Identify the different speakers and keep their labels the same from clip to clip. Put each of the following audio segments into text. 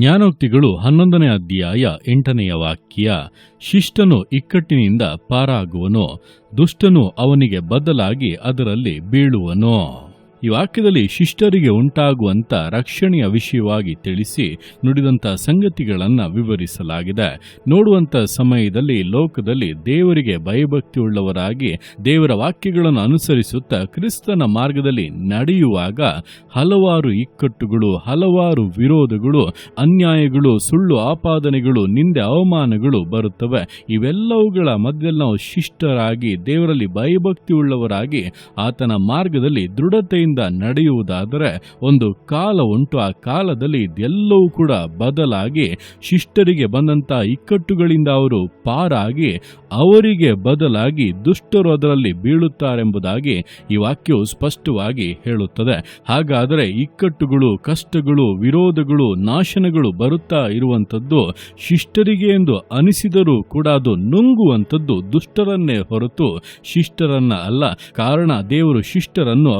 Speaker 1: ಜ್ಞಾನೋಕ್ತಿಗಳು ಹನ್ನೊಂದನೇ ಅಧ್ಯಾಯ ಎಂಟನೆಯ ವಾಕ್ಯ ಶಿಷ್ಟನು ಇಕ್ಕಟ್ಟಿನಿಂದ ಪಾರಾಗುವನು ದುಷ್ಟನು ಅವನಿಗೆ ಬದಲಾಗಿ ಅದರಲ್ಲಿ ಬೀಳುವನು. ಈ ವಾಕ್ಯದಲ್ಲಿ ಶಿಷ್ಟರಿಗೆ ಉಂಟಾಗುವಂಥ ರಕ್ಷಣೆಯ ವಿಷಯವಾಗಿ ತಿಳಿಸಿ ನುಡಿದಂಥ ಸಂಗತಿಗಳನ್ನು ವಿವರಿಸಲಾಗಿದೆ. ನೋಡುವಂಥ ಸಮಯದಲ್ಲಿ, ಲೋಕದಲ್ಲಿ ದೇವರಿಗೆ ಭಯಭಕ್ತಿಯುಳ್ಳವರಾಗಿ ದೇವರ ವಾಕ್ಯಗಳನ್ನು ಅನುಸರಿಸುತ್ತಾ ಕ್ರಿಸ್ತನ ಮಾರ್ಗದಲ್ಲಿ ನಡೆಯುವಾಗ ಹಲವಾರು ಇಕ್ಕಟ್ಟುಗಳು, ಹಲವಾರು ವಿರೋಧಗಳು, ಅನ್ಯಾಯಗಳು, ಸುಳ್ಳು ಆಪಾದನೆಗಳು, ನಿಂದೆ ಅವಮಾನಗಳು ಬರುತ್ತವೆ. ಇವೆಲ್ಲವುಗಳ ಮಧ್ಯದಲ್ಲಿ ನಾವು ಶಿಷ್ಟರಾಗಿ ದೇವರಲ್ಲಿ ಭಯಭಕ್ತಿಯುಳ್ಳವರಾಗಿ ಆತನ ಮಾರ್ಗದಲ್ಲಿ ದೃಢತೆಯಿಂದ ನಡೆಯುವುದಾದರೆ ಒಂದು ಕಾಲ ಉಂಟು. ಆ ಕಾಲದಲ್ಲಿ ಇದೆಲ್ಲವೂ ಕೂಡ ಬದಲಾಗಿ ಶಿಷ್ಟರಿಗೆ ಬಂದಂತ ಇಕ್ಕಟ್ಟುಗಳಿಂದ ಅವರು ಪಾರಾಗಿ ಅವರಿಗೆ ಬದಲಾಗಿ ದುಷ್ಟರು ಅದರಲ್ಲಿ ಬೀಳುತ್ತಾರೆಂಬುದಾಗಿ ಈ ವಾಕ್ಯವು ಸ್ಪಷ್ಟವಾಗಿ ಹೇಳುತ್ತದೆ. ಹಾಗಾದರೆ ಇಕ್ಕಟ್ಟುಗಳು, ಕಷ್ಟಗಳು, ವಿರೋಧಗಳು, ನಾಶನಗಳು ಬರುತ್ತಾ ಇರುವಂಥದ್ದು ಶಿಷ್ಟರಿಗೆ ಎಂದು ಅನಿಸಿದರೂ ಕೂಡ ಅದು ನುಂಗುವಂಥದ್ದು ದುಷ್ಟರನ್ನೇ ಹೊರತು ಶಿಷ್ಟರನ್ನ ಅಲ್ಲ. ಕಾರಣ ದೇವರು ಶಿಷ್ಟರನ್ನು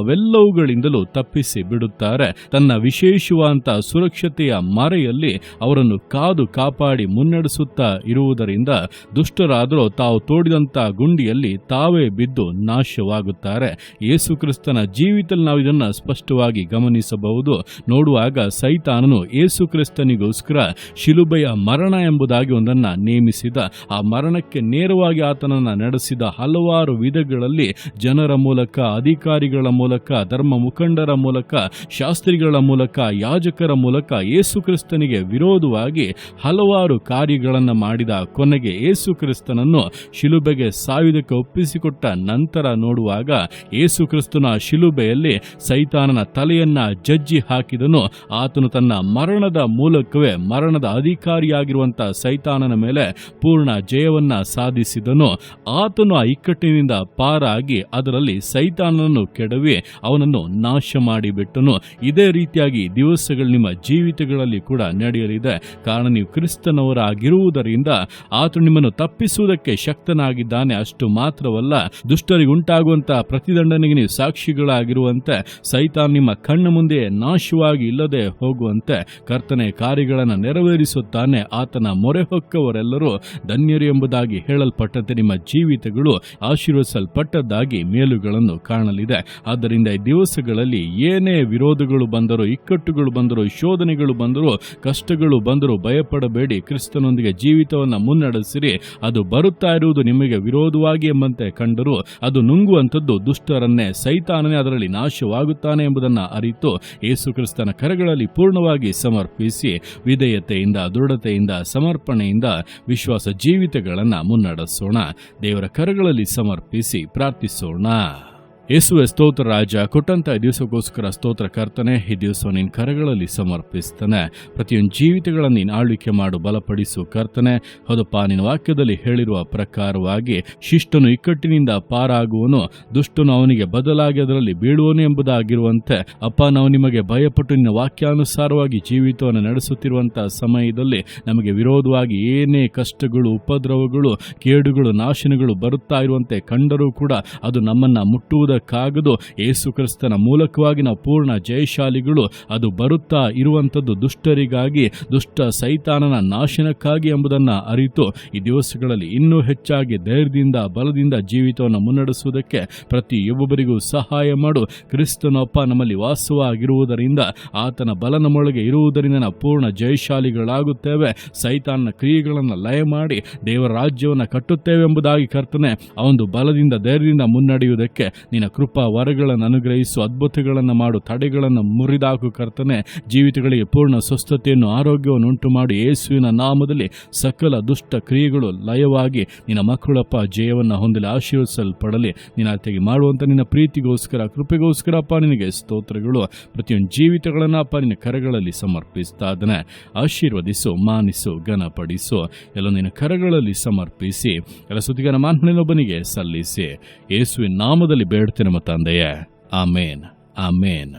Speaker 1: ಅವೆಲ್ಲವುಗಳಿಂದಲೂ ತಪ್ಪಿಸಿ ಬಿಡುತ್ತಾರೆ. ತನ್ನ ವಿಶೇಷವಾದಂತಹ ಸುರಕ್ಷತೆಯ ಮರೆಯಲ್ಲಿ ಅವರನ್ನು ಕಾದು ಕಾಪಾಡಿ ಮುನ್ನಡೆಸುತ್ತಾ ಇರುವುದರಿಂದ ದುಷ್ಟರಾದರೂ ತಾವು ತೋಡಿದಂತಹ ಗುಂಡಿಯಲ್ಲಿ ತಾವೇ ಬಿದ್ದು ನಾಶವಾಗುತ್ತಾರೆ. ಯೇಸು ಕ್ರಿಸ್ತನ ಜೀವಿತದಲ್ಲಿ ನಾವು ಇದನ್ನು ಸ್ಪಷ್ಟವಾಗಿ ಗಮನಿಸಬಹುದು. ನೋಡುವಾಗ ಸೈತಾನನು ಯೇಸು ಕ್ರಿಸ್ತನಿಗೋಸ್ಕರ ಶಿಲುಬೆಯ ಮರಣ ಎಂಬುದಾಗಿ ಒಂದನ್ನ ನೇಮಿಸಿದ. ಆ ಮರಣಕ್ಕೆ ನೇರವಾಗಿ ಆತನನ್ನ ನಡೆಸಿದ ಹಲವಾರು ವಿಧಗಳಲ್ಲಿ ಜನರ ಮೂಲಕ, ಅಧಿಕಾರಿಗಳ ಮೂಲಕ, ಧರ್ಮ ಮುಖಂಡರ ಮೂಲಕ, ಶಾಸ್ತ್ರಿಗಳ ಮೂಲಕ, ಯಾಜಕರ ಮೂಲಕ ಯೇಸುಕ್ರಿಸ್ತನಿಗೆ ವಿರೋಧವಾಗಿ ಹಲವಾರು ಕಾರ್ಯಗಳನ್ನು ಮಾಡಿದ ಕೊನೆಗೆ ಯೇಸುಕ್ರಿಸ್ತನನ್ನು ಶಿಲುಬೆಗೆ ಸಾವಿದಕ್ಕೆ ಒಪ್ಪಿಸಿಕೊಟ್ಟ ನಂತರ ನೋಡುವಾಗ ಯೇಸುಕ್ರಿಸ್ತನ ಶಿಲುಬೆಯಲ್ಲಿ ಸೈತಾನನ ತಲೆಯನ್ನ ಜಜ್ಜಿ ಹಾಕಿದನು. ಆತನು ತನ್ನ ಮರಣದ ಮೂಲಕವೇ ಮರಣದ ಅಧಿಕಾರಿಯಾಗಿರುವಂತಹ ಸೈತಾನನ ಮೇಲೆ ಪೂರ್ಣ ಜಯವನ್ನ ಸಾಧಿಸಿದನು. ಆತನು ಆ ಇಕ್ಕಟ್ಟಿನಿಂದ ಪಾರಾಗಿ ಅದರಲ್ಲಿ ಸೈತಾನನನ್ನು ಕೆಡವಿ ಅವನನ್ನು ನಾಶ ಮಾಡಿಬಿಟ್ಟನು ಇದೇ ರೀತಿಯಾಗಿ ದಿವಸಗಳು ನಿಮ್ಮ ಜೀವಿತಗಳಲ್ಲಿ ಕೂಡ ನಡೆಯಲಿದೆ. ಕಾರಣ ನೀವು ಕ್ರಿಸ್ತನವರಾಗಿರುವುದರಿಂದ ಆತನು ನಿಮ್ಮನ್ನು ತಪ್ಪಿಸುವುದಕ್ಕೆ ಶಕ್ತನಾಗಿದ್ದಾನೆ. ಅಷ್ಟು ಮಾತ್ರವಲ್ಲ ದುಷ್ಟರಿಗೆ ಉಂಟಾಗುವಂತಹ ಪ್ರತಿದಂಡನೆಗೆ ನೀವು ಸಾಕ್ಷಿಗಳಾಗಿರುವಂತೆ, ಸೈತಾನ್ ನಿಮ್ಮ ಕಣ್ಣ ಮುಂದೆ ನಾಶವಾಗಿ ಇಲ್ಲದೆ ಹೋಗುವಂತೆ ಕರ್ತನೆ ಕಾರ್ಯಗಳನ್ನು ನೆರವೇರಿಸುತ್ತಾನೆ. ಆತನ ಮೊರೆ ಹೊಕ್ಕವರೆಲ್ಲರೂ ಧನ್ಯರು ಎಂಬುದಾಗಿ ಹೇಳಲ್ಪಟ್ಟಂತೆ ನಿಮ್ಮ ಜೀವಿತಗಳು ಆಶೀರ್ವಿಸಲ್ಪಟ್ಟದ್ದಾಗಿ ಮೇಲುಗಳನ್ನು ಕಾಣಲಿದೆ. ಆದ್ದರಿಂದ ಈ ದಿವಸಗಳಲ್ಲಿ ಏನೇ ವಿರೋಧಗಳು ಬಂದರೂ, ಇಕ್ಕಟ್ಟುಗಳು ಬಂದರೂ, ಶೋಧನೆಗಳು ಬಂದರೂ, ಕಷ್ಟಗಳು ಬಂದರೂ ಭಯಪಡಬೇಡಿ. ಕ್ರಿಸ್ತನೊಂದಿಗೆ ಜೀವಿತವನ್ನು ಮುನ್ನಡೆಸಿರಿ. ಅದು ಬರುತ್ತಾ ಇರುವುದು ನಿಮಗೆ ವಿರೋಧವಾಗಿ ಎಂಬಂತೆ ಕಂಡರೂ, ಅದು ನುಂಗುವಂಥದ್ದು ದುಷ್ಟರನ್ನೇ, ಸೈತಾನನೇ ಅದರಲ್ಲಿ ನಾಶವಾಗುತ್ತಾನೆ ಎಂಬುದನ್ನು ಅರಿತು ಯೇಸು ಕ್ರಿಸ್ತನ ಕರಗಳಲ್ಲಿ ಪೂರ್ಣವಾಗಿ ಸಮರ್ಪಿಸಿ, ವಿಧೇಯತೆಯಿಂದ, ದೃಢತೆಯಿಂದ, ಸಮರ್ಪಣೆಯಿಂದ ವಿಶ್ವಾಸ ಜೀವಿತಗಳನ್ನು ಮುನ್ನಡೆಸೋಣ. ದೇವರ ಕರಗಳಲ್ಲಿ ಸಮರ್ಪಿಸಿ ಪ್ರಾರ್ಥಿಸೋಣ. ಯೇಸುವೆ ಸ್ತೋತ್ರ ರಾಜ, ಕೊಟ್ಟಂತ ಈ ದಿವಸಕ್ಕೋಸ್ಕರ ಸ್ತೋತ್ರ ಕರ್ತನೆ, ಈ ದಿವಸ ನಿನ್ನ ಕರಗಳಲ್ಲಿ ಸಮರ್ಪಿಸ್ತಾನೆ. ಪ್ರತಿಯೊಂದು ಜೀವಿತಗಳನ್ನು ನೀನು ಆಳ್ವಿಕೆ ಮಾಡು, ಬಲಪಡಿಸು ಕರ್ತನೆ. ಹೌದಪ್ಪ, ನಿನ್ನ ವಾಕ್ಯದಲ್ಲಿ ಹೇಳಿರುವ ಪ್ರಕಾರವಾಗಿ ಶಿಷ್ಟನು ಇಕ್ಕಟ್ಟಿನಿಂದ ಪಾರಾಗುವನು, ದುಷ್ಟನು ಅವನಿಗೆ ಬದಲಾಗಿ ಅದರಲ್ಲಿ ಬೀಳುವನು ಎಂಬುದಾಗಿರುವಂತೆ. ಅಪ್ಪ, ನಾವು ನಿಮಗೆ ಭಯಪಟ್ಟು ನಿನ್ನ ವಾಕ್ಯಾನುಸಾರವಾಗಿ ಜೀವಿತವನ್ನು ನಡೆಸುತ್ತಿರುವಂತಹ ಸಮಯದಲ್ಲಿ ನಮಗೆ ವಿರೋಧವಾಗಿ ಏನೇ ಕಷ್ಟಗಳು, ಉಪದ್ರವಗಳು, ಕೇಡುಗಳು, ನಾಶನಗಳು ಬರುತ್ತಾ ಇರುವಂತೆ ಕಂಡರೂ ಕೂಡ ಅದು ನಮ್ಮನ್ನ ಮುಟ್ಟುವುದಕ್ಕಾಗದು ಯೇಸು ಕ್ರಿಸ್ತನ ಮೂಲಕವಾಗಿ ನಾವು ಪೂರ್ಣ ಜಯಶಾಲಿಗಳು. ಅದು ಬರುತ್ತಾ ಇರುವಂಥದ್ದು ದುಷ್ಟರಿಗಾಗಿ, ದುಷ್ಟ ಸೈತಾನನ ನಾಶನಕ್ಕಾಗಿ ಎಂಬುದನ್ನು ಅರಿತು, ಈ ದಿವಸಗಳಲ್ಲಿ ಇನ್ನೂ ಹೆಚ್ಚಾಗಿ ಧೈರ್ಯದಿಂದ, ಬಲದಿಂದ ಜೀವಿತವನ್ನು ಮುನ್ನಡೆಸುವುದಕ್ಕೆ ಪ್ರತಿಯೊಬ್ಬೊಬ್ಬರಿಗೂ ಸಹಾಯ ಮಾಡು. ಕ್ರಿಸ್ತನಪ್ಪ ನಮ್ಮಲ್ಲಿ ವಾಸವಾಗಿರುವುದರಿಂದ, ಆತನ ಬಲ ನಮ್ಮೊಳಗೆ ಇರುವುದರಿಂದ ನಾವು ಪೂರ್ಣ ಜಯಶಾಲಿಗಳಾಗುತ್ತೇವೆ. ಸೈತಾನನ ಕ್ರಿಯೆಗಳನ್ನು ಲಯ ಮಾಡಿ, ದೇವರ ರಾಜ್ಯವನ್ನು ಕಟ್ಟುತ್ತೇವೆ ಎಂಬುದಾಗಿ ಕರ್ತನೆ ಒಂದು ಬಲದಿಂದ, ಧೈರ್ಯದಿಂದ ಮುನ್ನಡೆಯುವುದಕ್ಕೆ ನಿನ್ನ ಕೃಪಾ ವರಗಳನ್ನು ಅನುಗ್ರಹಿಸು, ಅದ್ಭುತಗಳನ್ನು ಮಾಡು, ತಡೆಗಳನ್ನು ಮುರಿದಾಕು ಕರ್ತನೆ. ಜೀವಿತಗಳಿಗೆ ಪೂರ್ಣ ಸ್ವಸ್ಥತೆಯನ್ನು, ಆರೋಗ್ಯವನ್ನು ಉಂಟು ಮಾಡಿ ಯೇಸುವಿನ ನಾಮದಲ್ಲಿ ಸಕಲ ದುಷ್ಟ ಕ್ರಿಯೆಗಳು ಲಯವಾಗಿ ನಿನ್ನ ಮಕ್ಕಳಪ್ಪ ಜಯವನ್ನು ಹೊಂದಲಿ ಆಶೀರ್ವಿಸಲ್ಪಡಲಿ ನಿನ್ನ ಅತಿಗೆ ಮಾಡುವಂಥ ನಿನ್ನ ಪ್ರೀತಿಗೋಸ್ಕರ, ಕೃಪೆಗೋಸ್ಕರ ಅಪ್ಪ ನಿನಗೆ ಸ್ತೋತ್ರಗಳು. ಪ್ರತಿಯೊಂದು ಜೀವಿತಗಳನ್ನು ಅಪ್ಪ ನಿನ್ನ ಕರಗಳಲ್ಲಿ ಸಮರ್ಪಿಸ್ತಾ ಅದನ್ನು ಆಶೀರ್ವದಿಸು, ಮಾನಿಸು, ಘನಪಡಿಸು. ಎಲ್ಲ ನಿನ್ನ ಕರಗಳಲ್ಲಿ ಸಮರ್ಪಿಸಿ, ಎಲ್ಲ ಸುದ್ದಿಗನ ಮಾನ್ಮನೊಬ್ಬನಿಗೆ ಸಲ್ಲಿಸಿ. ಯೇಸುವಿನ ನಾಮದಲ್ಲಿ ಬೇಡ್ತೇನೆ ನಮ್ಮ ತಂದೆಯೇ ಆಮೇನ್ ಆಮೇನ್